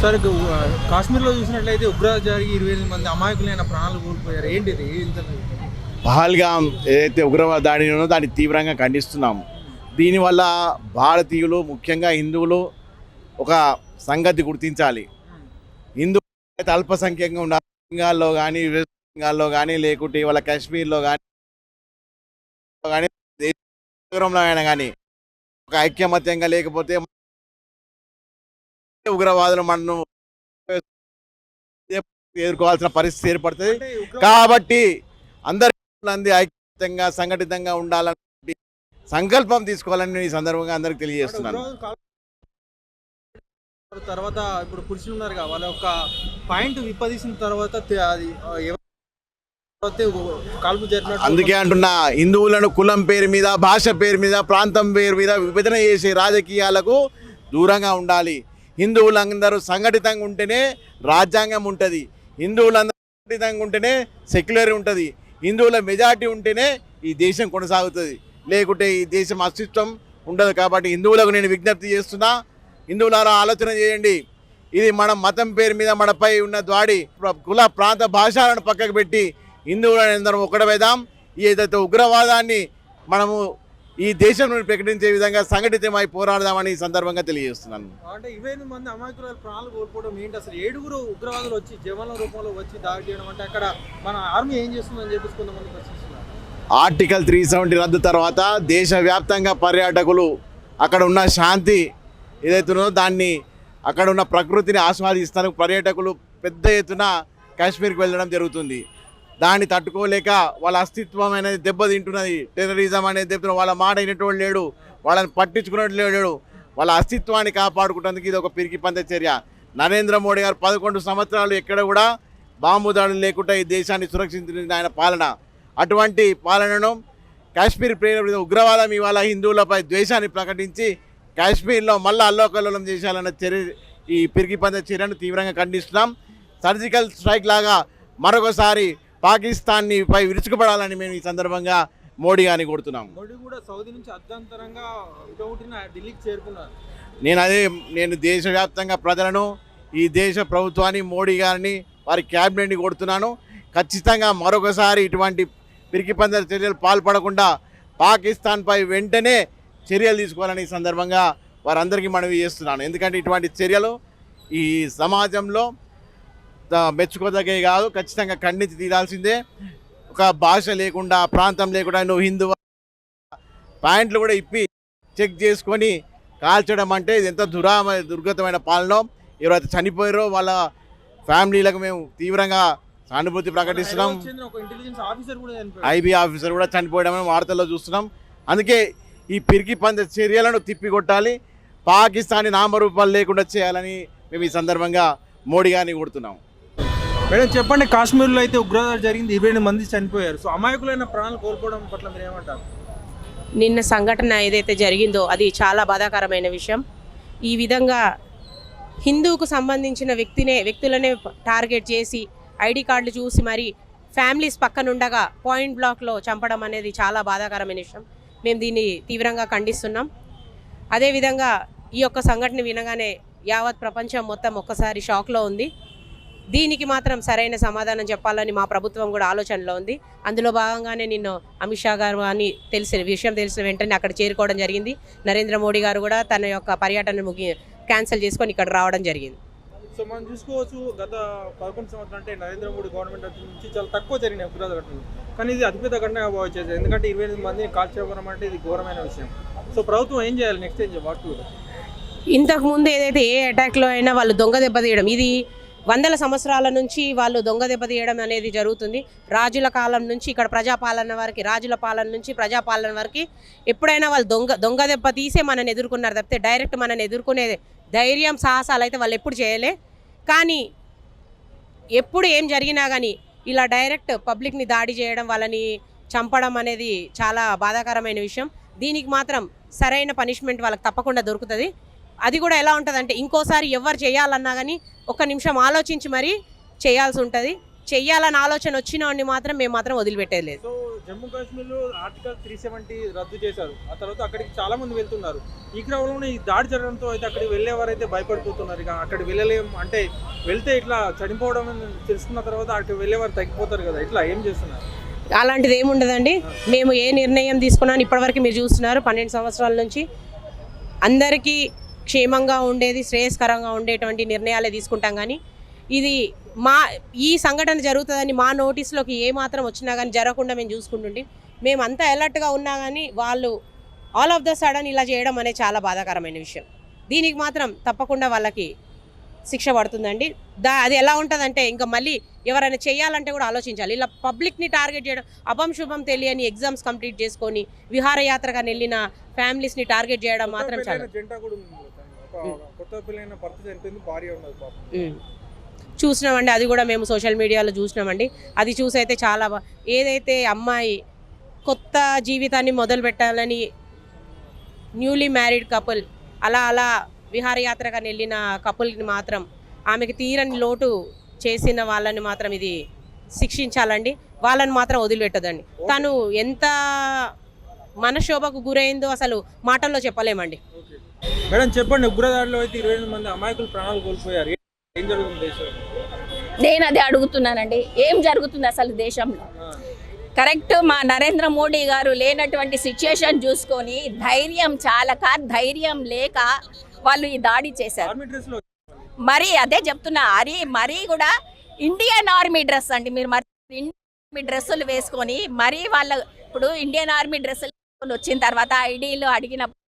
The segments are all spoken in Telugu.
సార్ కాశ్మీర్లో చూసినట్లయితే ఉగ్రవాద జరిగి ఇరవై ఎనిమిది మంది అమాయకులైన ప్రాణాలు కోల్పోయారు. ఏంటిది? ఇంత ఏదైతే ఉగ్రవాద దాడి ఉన్నదో దాన్ని తీవ్రంగా ఖండిస్తున్నాం దీనివల్ల భారతీయులు ముఖ్యంగా హిందువులు ఒక సంగతి గుర్తించాలి. హిందూ అయితే అల్పసంఖ్యంగా ఉన్న బెంగాల్లో కానీ వెస్ట్ బెంగాల్లో కానీ లేకుంటే ఇవాళ కాశ్మీర్లో కానీ కానీ అయినా కానీ ఒక ఐక్యమత్యంగా లేకపోతే ఉగ్రవాదులు మనను ఎదుర్కోవాల్సిన పరిస్థితి ఏర్పడుతుంది. కాబట్టి అందరి ఐక్యంగా సంఘటితంగా ఉండాలని సంకల్పం తీసుకోవాలని నేను ఈ సందర్భంగా అందరికి తెలియజేస్తున్నాను. తర్వాత ఇప్పుడు పురుషులు ఉన్నారు వాళ్ళ యొక్క పాయింట్ విప్పదీసిన తర్వాత అది అందుకే అంటున్నా హిందువులను కులం పేరు మీద భాష పేరు మీద ప్రాంతం పేరు మీద విభజన చేసే రాజకీయాలకు దూరంగా ఉండాలి. హిందువులందరూ సంఘటితంగా ఉంటేనే రాజ్యాంగం ఉంటుంది. హిందువులందరూ సంఘటితంగా ఉంటేనే సెక్యులర్ ఉంటుంది. హిందువుల మెజార్టీ ఉంటేనే ఈ దేశం కొనసాగుతుంది. లేకుంటే ఈ దేశం అస్తిత్వం ఉండదు కాబట్టి హిందువులకు నేను విజ్ఞప్తి చేస్తున్నా. హిందువులారా ఆలోచన చేయండి. ఇది మన మతం పేరు మీద మనపై ఉన్న దాడి. కుల ప్రాంత భాషలను పక్కకు పెట్టి హిందువులను అందరం ఒకటవేదాం ఏదైతే ఉగ్రవాదాన్ని మనము ఈ దేశం నుండి ప్రకటించే విధంగా సంఘటితమై పోరాడదామని ఈ సందర్భంగా తెలియజేస్తున్నాను. అంటే ఇరవై ఎనిమిది మంది అమాయకుల ప్రాణాలు కోల్పోవడం ఏంటి? అసలు ఏడుగురు ఉగ్రవాదులు వచ్చి జవాన్ల రూపంలో వచ్చి దాడి చేయడం అంటే అక్కడ మన ఆర్మీ ఏం చేస్తుందని చెప్పేసి కొంతమంది ప్రశ్నిస్తున్నారు. ఆర్టికల్ త్రీ సెవెంటీ రద్దు తర్వాత దేశవ్యాప్తంగా పర్యాటకులు అక్కడ ఉన్న శాంతి ఏదైతే ఉన్నదో దాన్ని అక్కడ ఉన్న ప్రకృతిని ఆస్వాదిస్తానికి పర్యాటకులు పెద్ద ఎత్తున కాశ్మీర్కి వెళ్ళడం జరుగుతుంది. దాన్ని తట్టుకోలేక వాళ్ళ అస్తిత్వం అనేది దెబ్బతింటున్నది. టెర్రరిజం అనేది దెబ్బ వాళ్ళ మాట అయినటువంటి లేడు. వాళ్ళని పట్టించుకున్నట్టు లేడు. వాళ్ళ అస్తిత్వాన్ని కాపాడుకుంటేందుకు ఇది ఒక పిరికి పంద చర్య. నరేంద్ర మోడీ గారు పదకొండు సంవత్సరాలు ఎక్కడ కూడా బాంబు దాడులు లేకుండా ఈ దేశాన్ని సురక్షించింది ఆయన పాలన. అటువంటి పాలనను కాశ్మీర్ ప్రేరేపిత ఉగ్రవాదం ఇవాళ హిందువులపై ద్వేషాన్ని ప్రకటించి కాశ్మీర్లో మళ్ళీ అల్లోకల్లోలం చేశాలన్న చర్య ఈ పిరికి పంద చర్యను తీవ్రంగా ఖండిస్తున్నాం. సర్జికల్ స్ట్రైక్ లాగా మరొకసారి పాకిస్తాన్ని పై విరుచుకుపడాలని మేము ఈ సందర్భంగా మోడీ గారిని కోరుతున్నాం మోడీ కూడా సౌదీ నుంచి అర్ధంతరంగా ఢిల్లీకి చేరుకున్నారు. నేను అదే నేను దేశవ్యాప్తంగా ప్రజలను ఈ దేశ ప్రభుత్వాన్ని మోడీ గారిని వారి క్యాబినెట్ని కొడుతున్నాను ఖచ్చితంగా మరొకసారి ఇటువంటి పిరికి పందల చర్యలు పాల్పడకుండా పాకిస్తాన్పై వెంటనే చర్యలు తీసుకోవాలని ఈ సందర్భంగా వారందరికీ మనవి చేస్తున్నాను. ఎందుకంటే ఇటువంటి చర్యలు ఈ సమాజంలో మెచ్చుకోదగే కాదు ఖచ్చితంగా ఖండించి తీరాల్సిందే. ఒక భాష లేకుండా ప్రాంతం లేకుండా నువ్వు హిందూ పాయింట్లు కూడా ఇప్పి చెక్ చేసుకొని కాల్చడం అంటే ఇది ఎంత దురామ దుర్గతమైన పాలన. ఎవరైతే చనిపోయారో వాళ్ళ ఫ్యామిలీలకు మేము తీవ్రంగా సానుభూతి ప్రకటిస్తున్నాం. ఆఫీసర్ కూడా చనిపోయాడు. ఐబీ ఆఫీసర్ కూడా చనిపోవడం మనం వార్తల్లో చూస్తున్నాం. అందుకే ఈ పిరికి పంద చర్యలను తిప్పికొట్టాలి. పాకిస్తానీ నామరూపాలు లేకుండా చేయాలని మేము ఈ సందర్భంగా మోడీ గారిని కొడుతున్నాం మేడం చెప్పండి కాశ్మీర్లో అయితే ఉగ్రవాదాలు జరిగింది ఇరవై ఎనిమిది మంది చనిపోయారు. సో అమాయకులైన ప్రాణాలు కోల్పోవడం పట్ల మీరు ఏమంటారు? నిన్న సంఘటన ఏదైతే జరిగిందో అది చాలా బాధాకరమైన విషయం. ఈ విధంగా హిందూకు సంబంధించిన వ్యక్తినే వ్యక్తులనే టార్గెట్ చేసి ఐడి కార్డులు చూసి మరి ఫ్యామిలీస్ పక్కనుండగా పాయింట్ బ్లాక్లో చంపడం అనేది చాలా బాధాకరమైన విషయం. మేము దీన్ని తీవ్రంగా ఖండిస్తున్నాం. అదేవిధంగా ఈ యొక్క సంఘటన వినగానే యావత్ ప్రపంచం మొత్తం ఒక్కసారి షాక్లో ఉంది. దీనికి మాత్రం సరైన సమాధానం చెప్పాలని మా ప్రభుత్వం కూడా ఆలోచనలో ఉంది. అందులో భాగంగానే నిన్న అమిత్ షా గారు అని తెలిసిన విషయం తెలిసిన వెంటనే అక్కడ చేరుకోవడం జరిగింది. నరేంద్ర మోడీ గారు కూడా తన యొక్క పర్యటన ముగి క్యాన్సిల్ చేసుకొని ఇక్కడ రావడం జరిగింది. సో మనం చూసుకోవచ్చు గత పదకొండు సంవత్సరాలు అంటే నరేంద్ర మోడీ గవర్నమెంట్ నుంచి చాలా తక్కువ జరిగినాయి ఉగ్రవాద ఘటనలు. కానీ ఇది అతిపెద్ద ఘటనగా భావించేది ఎందుకంటే ఇరవై ఎనిమిది మందిని కాల్చేయడం అంటే ఇది ఘోరమైన విషయం. సో ప్రభుత్వం ఏం చేయాలి? నెక్స్ట్ ఏం చేయాలి వాట్ టు ఇంతకు ముందు ఏదైతే ఏ అటాక్లో అయినా వాళ్ళు దొంగ దెబ్బతీయడం ఇది వందల సంవత్సరాల నుంచి వాళ్ళు దొంగ దెబ్బతీయడం అనేది జరుగుతుంది. రాజుల కాలం నుంచి ఇక్కడ ప్రజాపాలన వరకు రాజుల పాలన నుంచి ప్రజాపాలన వరకు ఎప్పుడైనా వాళ్ళు దొంగ దొంగ దెబ్బ తీసే మనని ఎదుర్కొన్నారు తప్పితే డైరెక్ట్ మనని ఎదుర్కొనే ధైర్యం సాహసాలు అయితే వాళ్ళు ఎప్పుడు చేయలే. కానీ ఎప్పుడు ఏం జరిగినా కానీ ఇలా డైరెక్ట్ పబ్లిక్ని దాడి చేయడం వాళ్ళని చంపడం అనేది చాలా బాధాకరమైన విషయం. దీనికి మాత్రం సరైన పనిష్మెంట్ వాళ్ళకి తప్పకుండా దొరుకుతుంది. అది కూడా ఎలా ఉంటుందంటే ఇంకోసారి ఎవరు చేయాలన్నా కానీ ఒక్క నిమిషం ఆలోచించి మరీ చేయాల్సి ఉంటుంది. చెయ్యాలని ఆలోచన వచ్చిన వాడిని మాత్రం మేము మాత్రం వదిలిపెట్టేది లేదు. సో జమ్మూ కాశ్మీర్లో ఆర్టికల్ త్రీ సెవెంటీ రద్దు చేశారు. ఆ తర్వాత అక్కడికి చాలా మంది వెళ్తున్నారు. ఈ క్రమంలోనే ఈ దాడి జరగడంతో అయితే అక్కడికి వెళ్ళేవారైతే భయపడిపోతున్నారు. ఇక అక్కడికి వెళ్ళలేం అంటే వెళ్తే ఇట్లా చనిపోవడం తెలుసుకున్న తర్వాత అక్కడికి వెళ్ళేవారు తగ్గిపోతారు కదా. ఇట్లా ఏం చేస్తున్నారు? అలాంటిది ఏముండదండి మేము ఏ నిర్ణయం తీసుకున్నాను ఇప్పటివరకు మీరు చూస్తున్నారు. పన్నెండు సంవత్సరాల నుంచి అందరికీ క్షేమంగా ఉండేది శ్రేయస్కరంగా ఉండేటువంటి నిర్ణయాలే తీసుకుంటాం కానీ ఇది మా ఈ సంఘటన జరుగుతుందని మా నోటీస్లోకి ఏ మాత్రం వచ్చినా కానీ జరగకుండా మేము చూసుకుంటుంటే మేము అంతా అలర్ట్గా ఉన్నా కానీ వాళ్ళు ఆల్ ఆఫ్ ద సడన్ ఇలా చేయడం అనేది చాలా బాధాకరమైన విషయం. దీనికి మాత్రం తప్పకుండా వాళ్ళకి శిక్ష పడుతుందండి. దా అది ఎలా ఉంటుందంటే ఇంకా మళ్ళీ ఎవరైనా చేయాలంటే కూడా ఆలోచించాలి. ఇలా పబ్లిక్ని టార్గెట్ చేయడం అపంశుభం తెలియని ఎగ్జామ్స్ కంప్లీట్ చేసుకొని విహారయాత్రగా వెళ్ళిన ఫ్యామిలీస్ని టార్గెట్ చేయడం మాత్రం చాలా పెళ్ళైన జంట కూడా ఉంది ఒక కొత్త పెళ్ళైన భర్త చనిపోయింది భార్య ఉన్నది పాపం. ఉమ్. చూసినామండి అది కూడా మేము సోషల్ మీడియాలో చూసినామండి. అది చూసి అయితే చాలా ఏదైతే అమ్మాయి కొత్త జీవితాన్ని మొదలు పెట్టాలని న్యూలీ మ్యారీడ్ కపుల్ అలా అలా విహారయాత్రగా వెళ్ళిన కపుల్ని మాత్రం ఆమెకి తీరని లోటు చేసిన వాళ్ళని మాత్రం ఇది శిక్షించాలండి. వాళ్ళని మాత్రం వదిలిపెట్టదండి. తను ఎంత మనశోభకు గురైందో అసలు మాటల్లో చెప్పలేమండి. మేడం చెప్పండి ఉగ్రదాడిలో అయితే ఇరవై ఎనిమిది మంది అమాయకులు ప్రాణాలు కోల్పోయారు. ఏ- జరుగుతుంది దేశంలో? నేను అదే అడుగుతున్నానండి. ఏం జరుగుతుంది అసలు దేశంలో? కరెక్ట్ మా నరేంద్ర మోడీ గారు లేనటువంటి సిచ్యుయేషన్ చూసుకొని ధైర్యం చాలక ధైర్యం లేక వాళ్ళు ఈ దాడి చేశారు. మరి అదే చెప్తున్నా అది మరీ కూడా ఇండియన్ ఆర్మీ డ్రెస్ అండి. మీరు మరి ఇండియన్ ఆర్మీ డ్రెస్సులు వేసుకొని మరీ వాళ్ళ ఇప్పుడు ఇండియన్ ఆర్మీ డ్రెస్సులు వచ్చిన తర్వాత ఐడీలు అడిగినప్పుడు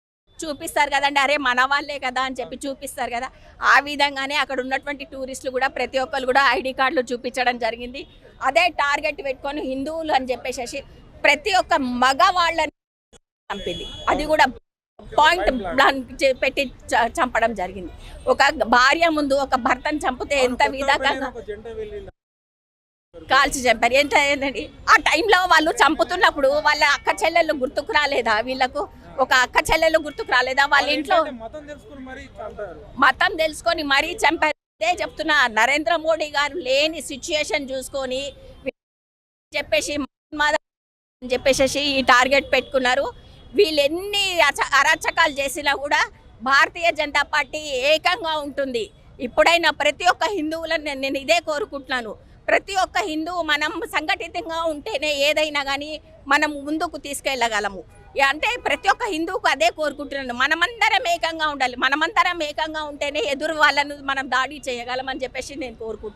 చూపిస్తారు కదండి. అరే మన వాళ్ళే కదా అని చెప్పి చూపిస్తారు కదా. ఆ విధంగానే అక్కడ ఉన్నటువంటి టూరిస్టులు కూడా ప్రతి ఒక్కరు కూడా ఐడి కార్డులు చూపించడం జరిగింది. అదే టార్గెట్ పెట్టుకొని హిందువులు అని చెప్పేసి ప్రతి ఒక్క మగవాళ్ళని చంపింది. అది కూడా పాయింట్ పెట్టి చంపడం జరిగింది. ఒక భార్య ముందు ఒక భర్తను చంపితే ఎంత విధంగా కాల్చి చంపారు. ఎంత ఏంటండి? ఆ టైంలో వాళ్ళు చంపుతున్నప్పుడు వాళ్ళ అక్క చెల్లెళ్ళు గుర్తుకు రాలేదా వీళ్ళకు? ఒక అక్క చెల్లెళ్ళు గుర్తుకు రాలేదా? వాళ్ళ ఇంట్లో మతం తెలుసుకుని మరీ చంపారు. మతం తెలుసుకొని మరీ చంపారు. అదే చెప్తున్నా నరేంద్ర మోడీ గారు లేని సిచ్యుయేషన్ చూసుకొని చెప్పేసి అని చెప్పేసి ఈ టార్గెట్ పెట్టుకున్నారు. వీళ్ళు ఎన్ని అచ- అరాచకాలు చేసినా కూడా భారతీయ జనతా పార్టీ ఏకంగా ఉంటుంది. ఇప్పుడైనా ప్రతి ఒక్క హిందువులను నేను- నేను ఇదే కోరుకుంటున్నాను. ప్రతి ఒక్క హిందువు మనం సంఘటితంగా ఉంటేనే ఏదైనా కానీ మనం ముందుకు తీసుకెళ్ళగలము. అంటే ప్రతి ఒక్క హిందువుకు అదే కోరుకుంటున్నాను. మనమందరం ఏకంగా ఉండాలి. మనమందరం ఏకంగా ఉంటేనే ఎదురు వాళ్ళను మనం దాడి చేయగలమని చెప్పేసి నేను కోరుకుంటున్నాను.